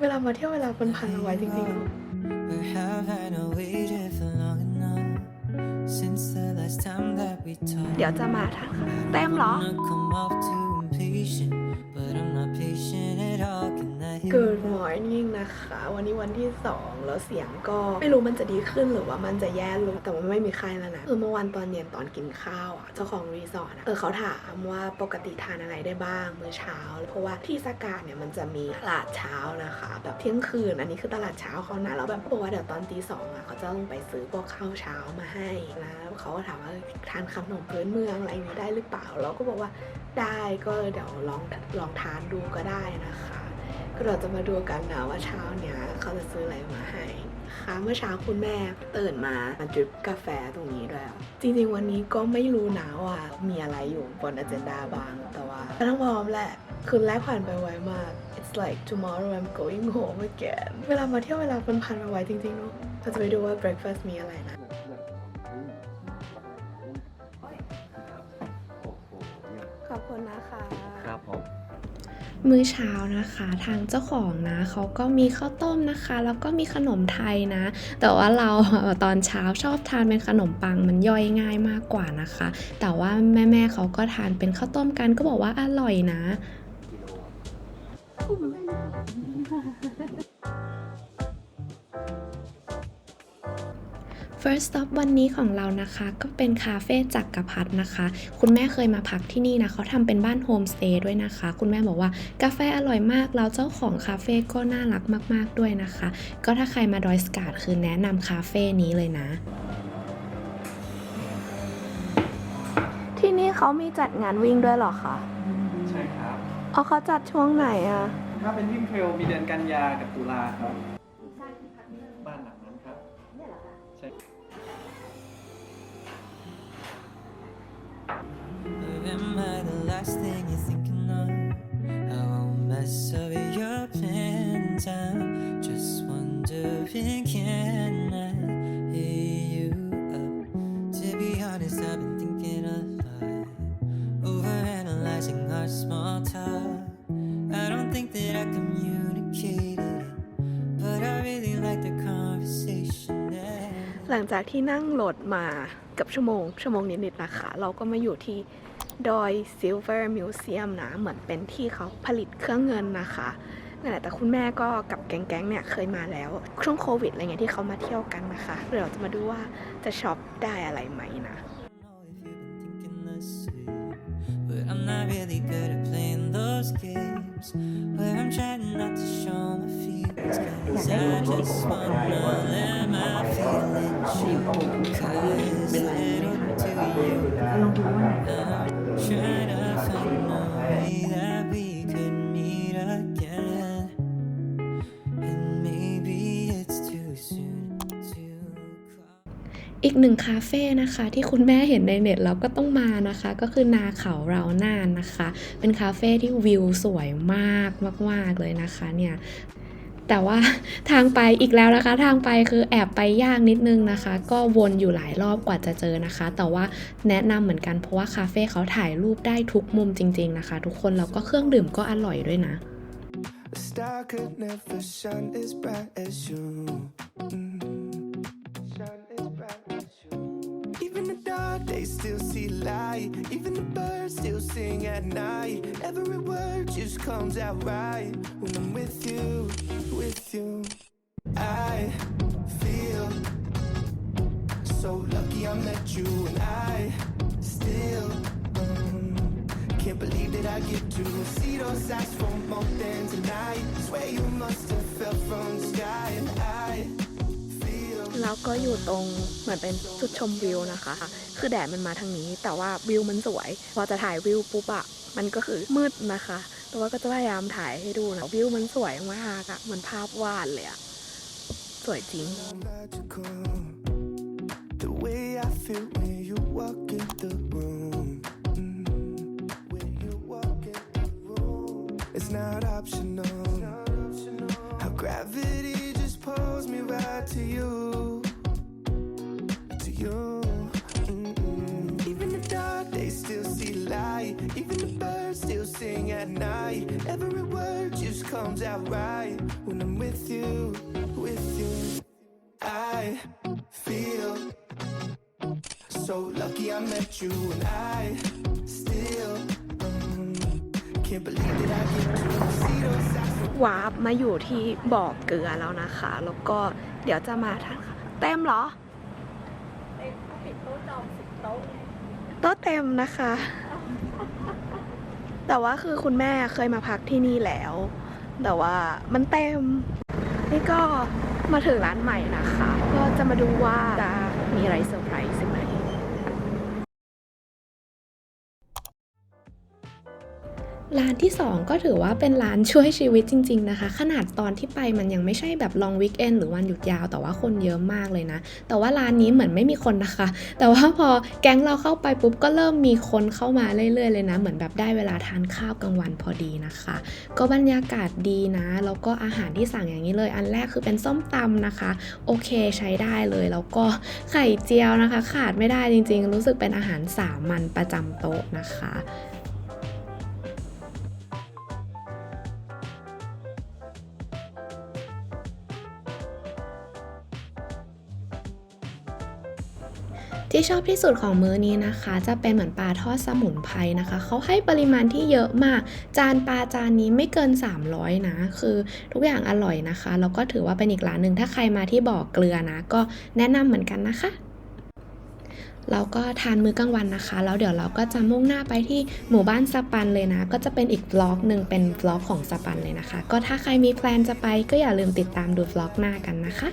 เวลามาเที่ยวเวลามันผ่านมาไวจริงๆ Where have I not waited for long enough since the last time that we talked? เดี๋ยวจะมาทานแต้มเหรอ Good morning นะคะ วันนี้วันที่2แล้วเสียงก็ไม่รู้มันจะดีขึ้นหรือว่ามันจะแย่ลงแต่ว่าไม่มีไข้แล้วนะคือเมื่อวันตอนเย็นตอนกินข้าวอะเจ้าของรีสอร์ทเออเขาถามว่าปกติทานอะไรได้บ้างมื้อเช้า เพราะว่าที่สกาดเนี่ยมันจะมีตลาดเช้านะคะ แบบเที่ยงคืนอันนี้คือตลาดเช้าเขานะแล้วแบบเขาบอกว่าเดี๋ยวตอนตีสองอะเขาจะลงไปซื้อพวกข้าวเช้ามาให้แล้วเขาก็ถามว่าทานขนมพื้นเมืองอะไรนี้ได้หรือเปล่าเราก็บอกว่าได้ก็เดี๋ยวลองลองทานดูก็ได้นะคะ เราจะมาดูกันนะว่าเช้าเนี้ยเขาจะซื้ออะไรมาให้ค่ะเมื่อเช้าคุณแม่ตื่นมามาดริปกาแฟตรงนี้ด้วยจริงๆวันนี้ก็ไม่รู้นะว่ามีอะไรอยู่บนอเจนดาบ้างแต่ว่าก็ต้องพร้อมแหละคืนแรกผ่านไปไวมาก it's like tomorrow I'm going home again เวลามาเที่ยวเวลามันผ่านไปไวจริงๆเนาะเราจะไปดูว่า breakfast มีอะไรนะขอบคุณนะคะ ครับผม มื้อเช้านะคะ ทางเจ้าของนะเขาก็มีข้าวต้มนะคะ แล้วก็มีขนมไทยนะ แต่ว่าเราตอนเช้าชอบทานเป็นขนมปังมันย่อยง่ายมากกว่านะคะ แต่ว่าแม่ๆเขาก็ทานเป็นข้าวต้มกันก็บอกว่าอร่อยนะ First stop วันนี้ของเรานะคะ ก็เป็นคาเฟ่จักรพัฒนะคะ คุณแม่เคยมาพักที่นี่นะเขาทำเป็นบ้านโฮมสเตย์ด้วยนะคะ คุณแม่บอกว่ากาแฟอร่อยมาก แล้วเจ้าของคาเฟ่ก็น่ารักมาก ๆด้วยนะคะ ก็ถ้าใครมาดอยสกาดคือแนะนำคาเฟ่นี้เลยนะที่นี่เขามีจัดงานวิ่งด้วยเหรอคะใช่ครับอ๋อเขาจัดช่วงไหนอะถ้าเป็นวิ่งเทรลมีเดือนกันยากับตุลาครับบ้ last thing you're thinking of? I won't mess up your plans. I'm just wondering, can I hear you up? To be honest, I've been thinking a lot, overanalyzing our small talk. I don't think that I communicated it, but I really like the conversation. หลังจากที่นั่งรถมากับชั่วโมงชั่วโมงนิดๆนะคะ เราก็มาอยู่ที่ ดอยซิลเวอร์มิวเซียมนะ เหมือนเป็นที่เขาผลิตเครื่องเงินนะคะนั่นแหละแต่คุณแม่ก็กับแก๊งๆเนี่ยเคยมาแล้วช่วงโควิดอะไรเงี้ยที่เขามาเที่ยวกันนะคะเดี๋ยวเราจะมาดูว่าจะช็อปได้อะไรไหมนะ know if you've been thinking the same, but I'm not really good at playing those games where I'm trying not to show my feelings. Cause I just wanna let my feelings show. Cause little do you อีกหนึ่งคาเฟ่นะคะที่คุณแม่เห็นในเน็ตแล้วก็ต้องมานะคะ ก็คือนาเขาเรานานนะคะ เป็นคาเฟ่ที่วิวสวยมากมาก ๆ เลยนะคะเนี่ยแต่ว่าทางไปอีกแล้วนะคะ ทางไปคือแอบไปยากนิดนึงนะคะ ก็วนอยู่หลายรอบกว่าจะเจอนะคะ แต่ว่าแนะนำเหมือนกันเพราะว่าคาเฟ่เขาถ่ายรูปได้ทุกมุมจริง ๆนะคะ ทุกคนแล้วก็เครื่องดื่มก็อร่อยด้วยนะ A star could never shine as bright as you. Mm. Days still see light. Even the birds still sing at night. Every word just comes out right when I'm with you, with you. I feel so lucky I met you, and I still. mm, can't believe that I get to see those eyes for more than tonight. Swear you must have fell from the sky, and I. แล้วก็อยู่ตรงเหมือนเป็นจุดชมวิวนะคะ คือแดดมันมาทางนี้ แต่ว่าวิวมันสวย พอจะถ่ายวิวปุ๊บอะมันก็คือมืดนะคะ แต่ว่าก็จะพยายามถ่ายให้ดูนะวิวมันสวยมากอะเหมือนภาพวาดเลยอะสวยจริง The way I feel when you walk in the room. Mm. When you walk in the room. it's not optional. It's not optional. How gravity just pulls me right to you. Comes out right when I'm with you, with you. I feel so lucky I met you, and I still um, can't believe that I get to see those eyes. วาร์ปมาอยู่ที่บ่อเกลือแล้วนะคะ แล้วก็เดี๋ยวจะมาทานข้าวเต็มเหรอเต็มปิดโต๊ะจองสิบโต๊ะโต๊ะเต็มนะคะ แต่ว่าคือคุณแม่เคยมาพักที่นี่แล้ว แต่ว่ามันเต็ม นี่ก็มาถึงร้านใหม่นะคะ ก็จะมาดูว่าจะมีอะไรเซอร์ ร้านที่ 2 ก็ถือว่าเป็นร้านช่วยชีวิตจริง ๆนะคะ ขนาดตอนที่ไปมันยังไม่ใช่แบบลองวิกเอนหรือวันหยุดยาว แต่ว่าคนเยอะมากเลยนะ แต่ว่าร้านนี้เหมือนไม่มีคนนะคะ แต่ว่าพอแก๊งเราเข้าไปปุ๊บก็เริ่มมีคนเข้ามาเรื่อยๆเลยนะ เหมือนแบบได้เวลาทานข้าวกลางวันพอดีนะคะ ก็บรรยากาศดีนะ แล้วก็อาหารที่สั่งอย่างนี้เลย อันแรกคือเป็นส้มตำนะคะ โอเคใช้ได้เลย แล้วก็ไข่เจียวนะคะ ขาดไม่ได้จริง ๆ รู้สึกเป็นอาหารสามัญประจำโต๊ะนะคะ ที่ชอบที่สุดของมื้อนี้นะคะ จะเป็นเหมือนปลาทอดสมุนไพรนะคะ เขาให้ปริมาณที่เยอะมาก จานปลาจานนี้ไม่เกิน 300 นะ คือทุกอย่างอร่อยนะคะ แล้วก็ถือว่าเป็นอีกร้านหนึ่งถ้าใครมาที่บ่อเกลือนะ ก็แนะนำเหมือนกันนะคะเราก็ทานมื้อกลางวันนะคะ แล้วเดี๋ยวเราก็จะมุ่งหน้าไปที่หมู่บ้านสปันเลยนะ ก็จะเป็นอีกวล็อกหนึ่งเป็นวล็อกของสปันเลยนะคะ ก็ถ้าใครมีแพลนจะไปก็อย่าลืมติดตามดูวล็อกหน้ากันนะคะ